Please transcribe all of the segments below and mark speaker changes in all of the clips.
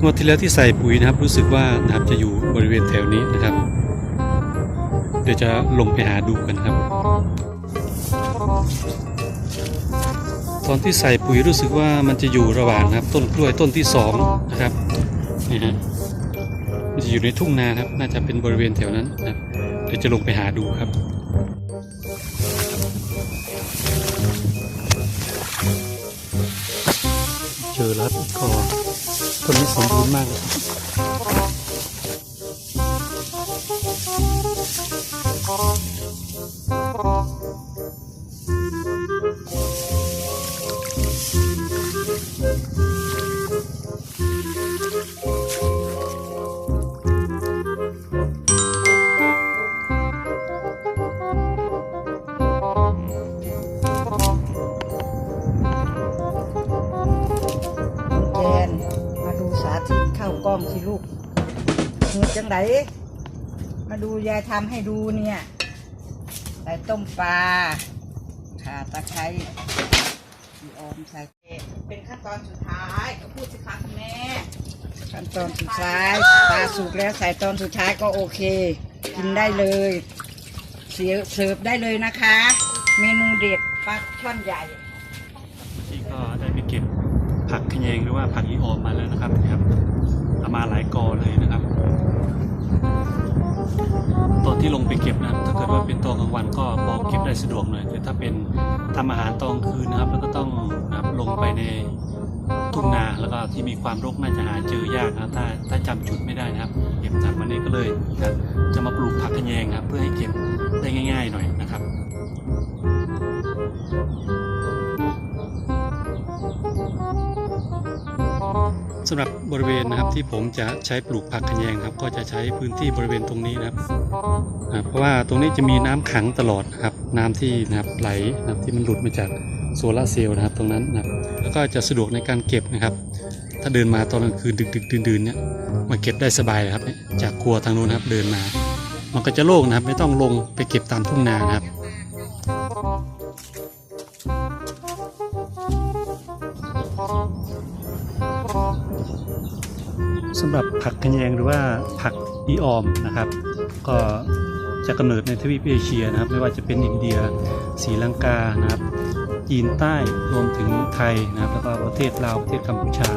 Speaker 1: งวดที่แล้วที่ใส่ปุ๋ยนะครับ รู้สึกว่านะครับจะอยู่บริเวณแถวนี้นะครับ เดี๋ยวจะลงไปหาดูกันครับ ตอนที่ใส่ปุ๋ยรู้สึกว่ามันจะอยู่ระหว่างนะครับ ต้นกล้วยต้นที่สองนะครับนี่ฮะมันจะอยู่ในทุ่งนาครับ น่าจะเป็นบริเวณแถวนั้นนะครับเดี๋ยวจะลงไปหาดูครับเจอรัดคอ ต้นนี้สมบูรณ์มากเลยครับา
Speaker 2: วกล้องสิลูกเหือจังไดมาดูยายทำให้ดูเนี่ยใส่ต้มปลาข่าตะไคร้พี่ออมใส่เป็นขั้นตอนสุดท้ายก็พูดสิคะคุณแม่ขั้นตอนสุดท้ายปลาสุกแล้วใส่ตอนสุดท้ายก็โอเค กินได้เลยเสียเสิร์ฟได้เลยนะคะ เมนูเด็ดปลาช่อนใหญ่
Speaker 1: ที่ก็ได้ไปเก็บผักขยงหรือว่าผักอีโอมมาแล้วนะครับ ก็บนะครับถ้าเกิดว่าเป็นตอนกลางวันก็พอเก็บได้สะดวกหน่อยแต่ถ้าเป็นทำอาหารตอนคืนนะครับ แล้วก็ต้องนะครับลงไปในทุ่งนาแล้วก็ที่มีความรกน่าจะหาเจอยากนะครับถ้าถ้าจำจุดไม่ได้นะครับ เก็บจากวันนี้ก็เลยนะครับจะมาปลูกผักขยงครับ เพื่อให้เก็บได้ง่าย ๆ หน่อยนะครับ สำหรับบริเวณนะครับที่ผมจะใช้ปลูกผักขยงครับ ก็จะใช้พื้นที่บริเวณตรงนี้นะครับเพราะว่าตรงนี้จะมีน้ำขังตลอดนะครับ น้ำที่นะครับไหลนะครับที่มันหลุดมาจากโซลาร์เซลล์นะครับ ตรงนั้นนะครับแล้วก็จะสะดวกในการเก็บนะครับ ถ้าเดินมาตอนกลางคืนดึกๆดื่นๆเนี่ยมาเก็บได้สบายเลยครับ จากครัวทางนู้นครับเดินมา มันก็จะโล่งนะครับ ไม่ต้องลงไปเก็บตามทุ่งนานะครับ สำหรับผักขะแยงหรือว่าผักอีออมนะครับ ก็จะกำเนิดในทวีปเอเชียนะครับ ไม่ว่าจะเป็นอินเดียศรีลังกานะครับ จีนใต้รวมถึงไทยนะครับแล้วก็ประเทศลาวประเทศกัมพูชา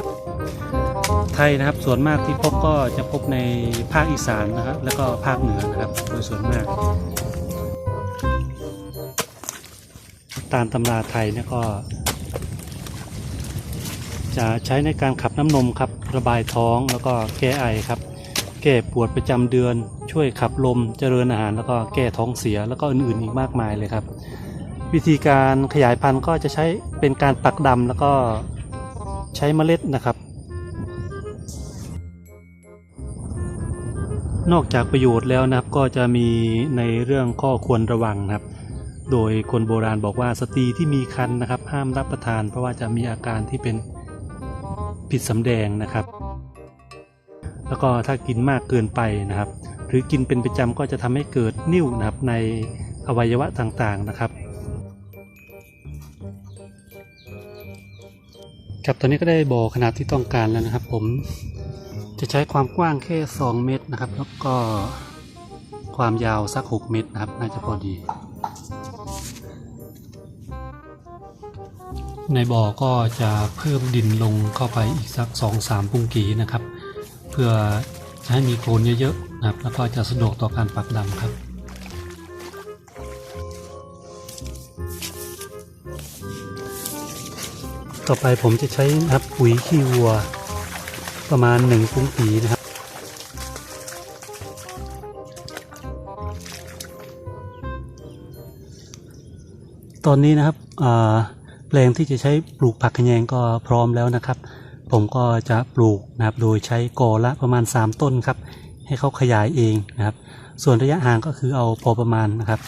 Speaker 1: ไทยนะครับส่วนมากที่พบก็จะพบในภาคอีสานนะครับแล้วก็ภาคเหนือนะครับโดยส่วนมาก ตามตำราไทยเนี่ยก็ จะใช้ในการขับน้ำนมครับ ระบายท้องแล้วก็แก้ไอครับ แก้ปวดประจำเดือน ช่วยขับลมเจริญอาหาร แล้วก็แก้ท้องเสียแล้วก็อื่นๆอีกมากมายเลยครับ วิธีการขยายพันธุ์ก็จะใช้เป็นการปักดำแล้วก็ใช้เมล็ดนะครับ นอกจากประโยชน์แล้วนะครับก็จะมีในเรื่องข้อควรระวังนะครับโดยคนโบราณบอกว่าสตรีที่มีครรภ์นะครับ ห้ามรับประทานเพราะว่าจะมีอาการที่เป็น ผิดสำแดงนะครับ แล้วก็ถ้ากินมากเกินไปนะครับ หรือกินเป็นประจำก็จะทำให้เกิดนิ่วนะครับในอวัยวะต่างๆนะครับครับตอนนี้ก็ได้บ่อขนาดที่ต้องการแล้วนะครับ ผมจะใช้ความกว้างแค่ 2 เมตรนะครับ แล้วก็ความยาวสัก 6 เมตรนะครับ น่าจะพอดี ในบ่อก็จะเพิ่มดินลงเข้าไปอีกสัก 2-3 ปุงกีนะครับ เพื่อจะให้มีโคลนเยอะๆนะครับ แล้วก็จะสะดวกต่อการปักดำครับต่อไปผมจะใช้นะครับปุ๋ยขี้วัว ประมาณ1ปุงกีนะครับ ตอนนี้นะครับอ่า แปลงที่จะใช้ปลูกผักขะแยงก็พร้อมแล้วนะครับ ผมก็จะปลูกนะครับโดยใช้กอละประมาณ 3 ต้นครับ ให้เขาขยายเองนะครับ ส่วนระยะห่างก็คือเอาพอประมาณนะครับ